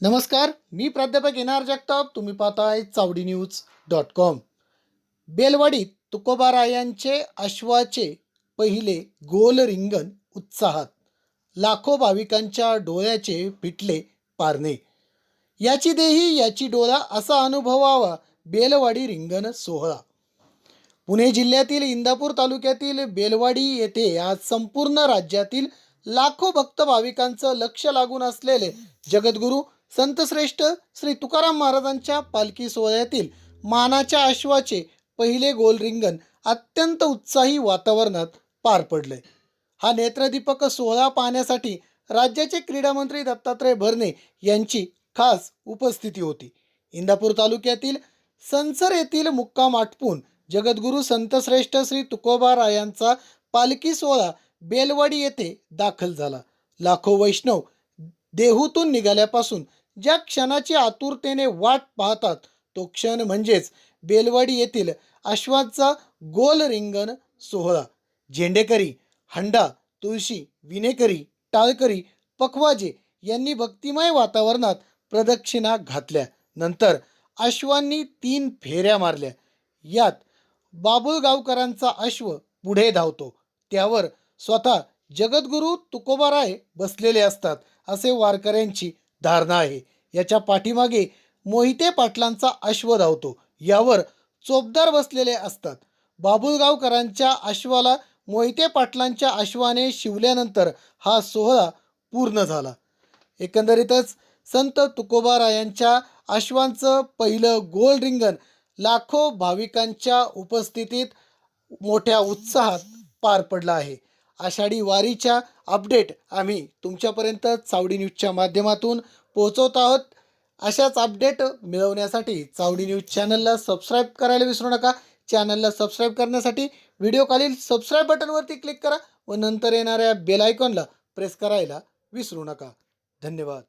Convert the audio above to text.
नमस्कार मी प्राध्यापक N R Jagtap. तुम्ही पाहताय चावडी न्यूज डॉट कॉम. बेलवाडीत तुकोबारायांचे अश्वाचे पहिले गोल रिंगण उत्साहात. लाखो भाविकांच्या डोळ्याचे पिटले पारणे. याची देही याची डोळा असा अनुभवावा बेलवाडी रिंगण सोहळा. पुणे जिल्ह्यातील इंदापूर तालुक्यातील बेलवाडी येथे आज संपूर्ण राज्यातील लाखो भक्त भाविकांचं लक्ष लागून असलेले जगद्गुरू संतश्रेष्ठ श्री तुकाराम महाराजांच्या पालखी सोहळ्यातील मानाच्या अश्वाचे पहिले गोल रिंगण अत्यंत उत्साही वातावरणात पार पडले. हा नेत्रदीपक सोहळा पाहण्यासाठी राज्याचे क्रीडामंत्री दत्तात्रय भरणे यांची खास उपस्थिती होती. इंदापूर तालुक्यातील संसर येथील मुक्काम आटपून जगद्गुरू संतश्रेष्ठ श्री तुकोबा रायांचा पालखी सोहळा बेलवाडी येथे दाखल झाला. लाखो वैष्णव देहूतून निघाल्यापासून ज्या क्षणाची आतुरतेने वाट पाहतात तो क्षण म्हणजेच बेलवाडी येथील अश्वाचा गोल रिंगण सोहळा. झेंडेकरी हंडा तुळशी विनेकरी टाळकरी पखवाजे यांनी भक्तिमय वातावरणात प्रदक्षिणा घातल्या. नंतर अश्वांनी तीन फेऱ्या मारल्या. यात बाबुळगावकरांचा अश्व पुढे धावतो. त्यावर स्वतः जगद्गुरू तुकोबाराय बसलेले असतात असे वारकऱ्यांची धारणा आहे. याच्या पाठीमागे मोहिते पाटलांचा अश्व धावतो. यावर चोपदार बसलेले असतात. बाबुलगावकरांच्या अश्वाला मोहिते पाटलांच्या अश्वाने शिवल्यानंतर हा सोहळा पूर्ण झाला. एकंदरीतच संत तुकोबारायांच्या अश्वांचं पहिलं गोल रिंगण लाखो भाविकांच्या उपस्थितीत मोठ्या उत्साहात पार पडला आहे. आषाढी वारीच्या अपडेट आम्ही तुमच्यापर्यंत चावडी न्यूजच्या माध्यमातून पोहोचवत आहोत. अशाच अपडेट मिळवण्यासाठी चावडी न्यूज चॅनलला सबस्क्राईब करायला विसरू नका. चॅनलला सबस्क्राईब करण्यासाठी व्हिडिओ खालील सबस्क्राईब बटनवरती क्लिक करा व नंतर येणाऱ्या बेल आयकॉनला प्रेस करायला विसरू नका. धन्यवाद.